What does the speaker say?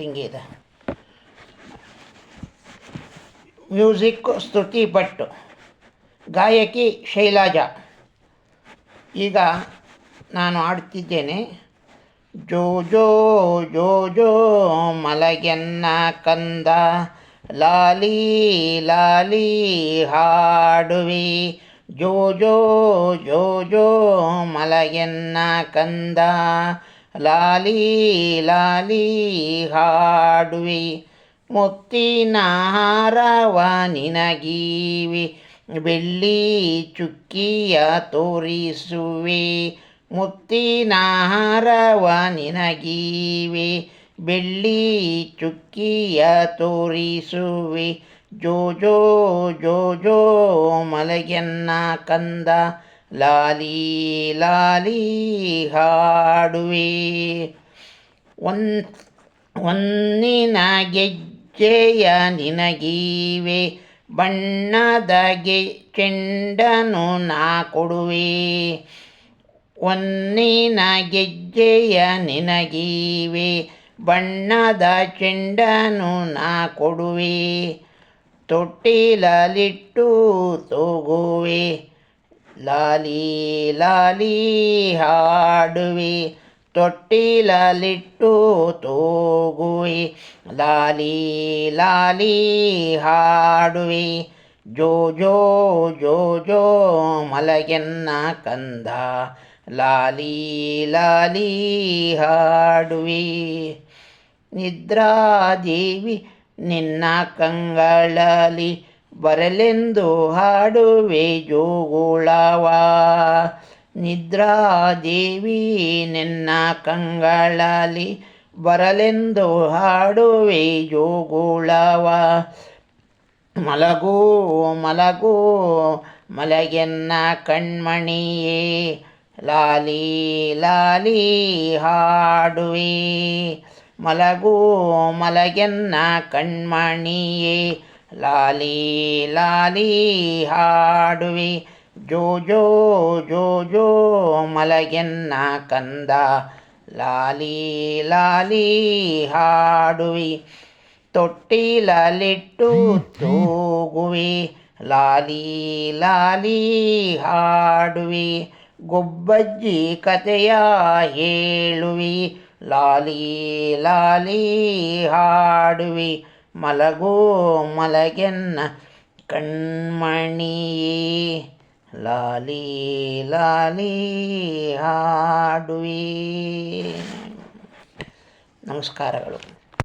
ಇದೆ. ಮ್ಯೂಸಿಕ್, ಸ್ತುತಿ ಭಟ್ ಗಾಯಕಿ ಶೈಲಾಜಾ. ಈಗ ನಾನು ಆಡ್ತಿದ್ದೇನೆ ಜೋ ಜೋ ಜೋ ಜೋ, ಮಲಗೆನ್ನ ಕಂದ. ಲಾಲಿ ಲಾಲಿ ಹಾಡುವಿ. ಜೋ ಜೋ ಜೋ ಜೋ, ಮಲಗೆನ್ನ ಕಂದ. ಲಾಲಿ ಲಾಲಿ ಹಾಡುವಿ ಮುತ್ತಿನ ಹಾರವ ನಿನಗೀವಿ, ಬೆಳ್ಳಿ ಚುಕ್ಕಿಯ ತೋರಿಸುವೆ ಮುತ್ತಿನ ಹಾರವ ನಿನಗೀವಿ, ಬೆಳ್ಳಿ ಚುಕ್ಕಿಯ ತೋರಿಸುವೆ. ಜೋ ಜೋ ಜೋ ಜೋ ಮಲಗೆನ್ನ ಕಂದ ಲಾಲಿ ಲಾಲಿ ಹಾಡುವೆ. ಒನ್, ಒಂದಿನ ಗೆಜ್ಜೆಯ ನಿನಗೀವೆ, ಬಣ್ಣದ ಗೆ, ಚೆಂಡನು ನಾ ಕೊಡುವೆ. ಒನ್ನಿನ ಗೆಜ್ಜೆಯ ನಿನಗೀವೆ, ಬಣ್ಣದ ಚೆಂಡನು ನಾ ಕೊಡುವೆ. ತೊಟ್ಟಿಲಲಿಟ್ಟು ತೂಗುವೆ. ಲಾಲಿ ಲಾಲಿ ಹಾಡುವೆ, ತೊಟ್ಟಿಲಲಿಟ್ಟು ತೂಗುವೆ. ಲಾಲಿ ಲಾಲಿ ಹಾಡುವೆ, ಜೋ ಜೋ ಜೋ ಜೋ ಮಲಗೆನ್ನ ಕಂದ. ಲಾಲಿ ಲಾಲಿ ಹಾಡುವೆ ನಿದ್ರಾದೇವಿ ನಿನ್ನ ಕಂಗಳಲಿ ಬರಲೆಂದು ಹಾಡುವೆ ಜೋಗುಳವ. ನಿದ್ರಾದೇವಿ ನಿನ್ನ ಕಂಗಳಲಿ ಬರಲೆಂದು ಹಾಡುವೆ ಜೋಗುಳವ. ಮಲಗೋ ಮಲಗೋ, ಮಲಗೆನ್ನ ಕಣ್ಮಣಿಯೇ, ಲಾಲಿ ಲಾಲಿ ಹಾಡುವೆ. ಮಲಗೋ, ಮಲಗೆನ್ನ ಕಣ್ಮಣಿಯೇ ಲಾಲಿ ಲಾಲಿ ಹಾಡುವಿ. ಜೋ ಜೋ ಜೋ ಜೋ ಮಲಗೆನ್ನ ಕಂದ. ಲಾಲಿ ಲಾಲಿ ಹಾಡುವಿ. ತೊಟ್ಟಿಲಲಿಟ್ಟು ತೂಗುವಿ. ಲಾಲಿ ಲಾಲಿ ಹಾಡುವಿ. ಗೊಬ್ಬಜ್ಜಿ ಕತೆಯ ಹೇಳುವಿ. ಲಾಲಿ ಲಾಲಿ ಹಾಡುವಿ. ಮಲಗೋ ಮಲಗೆನ್ನ ಕಣ್ಮಣಿ ಲಾಲಿ ಲಾಲಿ ಹಾಡುವಿ. ನಮಸ್ಕಾರಗಳು.